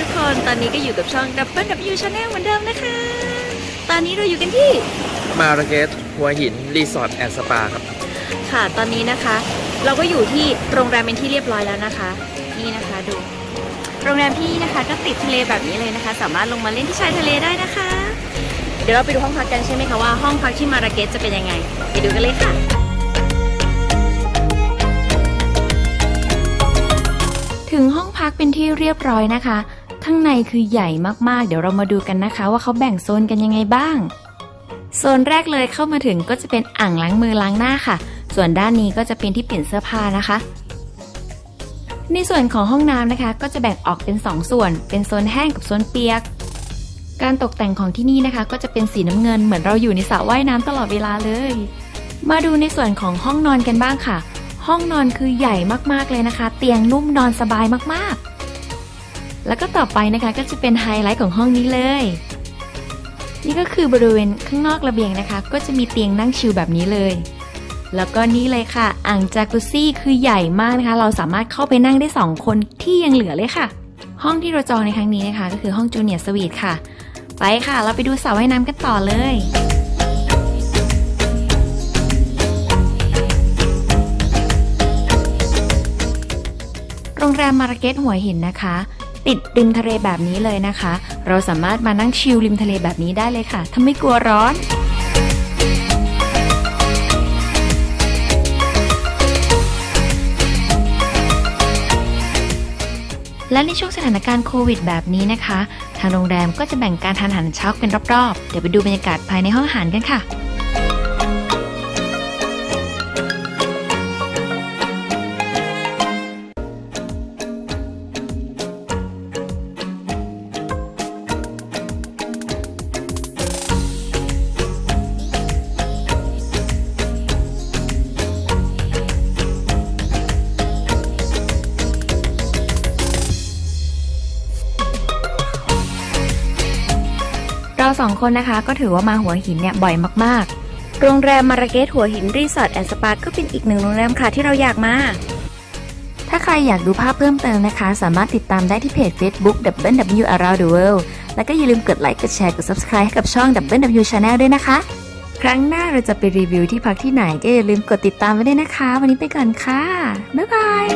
ทุกคน ตอนนี้ก็อยู่กับช่อง Double W Channel เหมือนเดิมนะคะ ตอนนี้เราอยู่กันที่ มาราเกสหัวหิน รีสอร์ทแอนด์สปาครับ ค่ะ ตอนนี้นะคะ เราก็อยู่ที่โรงแรมเป็นที่เรียบร้อยแล้วนะคะ นี่นะคะดู โรงแรมที่นี่นะคะก็ติดทะเลแบบนี้เลยนะคะ สามารถลงมาเล่นที่ชายทะเลได้นะคะ เดี๋ยวเราไปดูห้องพักกันใช่ไหมคะว่าห้องพักที่มาราเกสจะเป็นยังไง ไปดูกันเลยค่ะถึงห้องพักเป็นที่เรียบร้อยนะคะ ข้างในคือใหญ่มากๆ เดี๋ยวเรามาดูกันนะคะ ว่าเขาแบ่งโซนกันยังไงบ้าง โซนแรกเลยเข้ามาถึงก็จะเป็นอ่างล้างมือล้างหน้าค่ะ ส่วนด้านนี้ก็จะเป็นที่เปลี่ยนเสื้อผ้านะคะ ในส่วนของห้องน้ำนะคะ ก็จะแบ่งออกเป็น 2 ส่วน เป็นโซนแห้งกับโซนเปียก การตกแต่งของที่นี่นะคะ ก็จะเป็นสีน้ำเงินเหมือนเราอยู่ในสระว่ายน้ำตลอดเวลาเลย มาดูในส่วนของห้องนอนกันบ้างค่ะ ห้องนอนคือใหญ่มากๆเลยนะคะ เตียงนุ่มนอนสบายมากๆ แล้วก็ต่อไปนะคะก็จะเป็นไฮไลท์ของห้องนี้เลย นี่ก็คือบริเวณข้างนอกระเบียงนะคะ ก็จะมีเตียงนั่งชิลแบบนี้เลย แล้วก็นี่เลยค่ะ อ่างจากุซี่คือใหญ่มากนะคะ เราสามารถเข้าไปนั่งได้ 2 คนที่ยังเหลือเลยค่ะ ห้องที่เราจองในครั้งนี้นะคะ ก็คือห้องจูเนียร์สวีทค่ะ ไปค่ะ เราไปดูสระว่ายน้ำกันต่อเลยโรงแรมมาราเก็ตหัวหินนะคะ ติดริมทะเลแบบนี้เลยนะคะ เราสามารถมานั่งชิลริมทะเลแบบนี้ได้เลยค่ะถ้าไม่กลัวร้อนและในช่วงสถานการณ์โควิดแบบนี้นะคะ ทางโรงแรมก็จะแบ่งการทานอาหารเช้าเป็นรอบๆ เดี๋ยวไปดูบรรยากาศภายในห้องอาหารกันค่ะ เราสองคนนะคะก็ถือว่ามาหัวหินเนี่ยบ่อยมากๆ โรงแรมมาราเกตหัวหินรีสอร์ทแอนด์สปาก็เป็นอีกหนึ่งโรงแรมค่ะที่เราอยากมา ถ้าใครอยากดูภาพเพิ่มเติมนะคะ สามารถติดตามได้ที่เพจ Facebook W Around the World แล้วก็อย่าลืมกดไลค์ กดแชร์ กด Subscribe ให้กับช่อง W Channel ด้วยนะคะ ครั้งหน้าเราจะไปรีวิวที่พักที่ไหนก็อย่าลืมกดติดตามไว้ด้วยนะคะ วันนี้ไปก่อนค่ะ บ๊ายบาย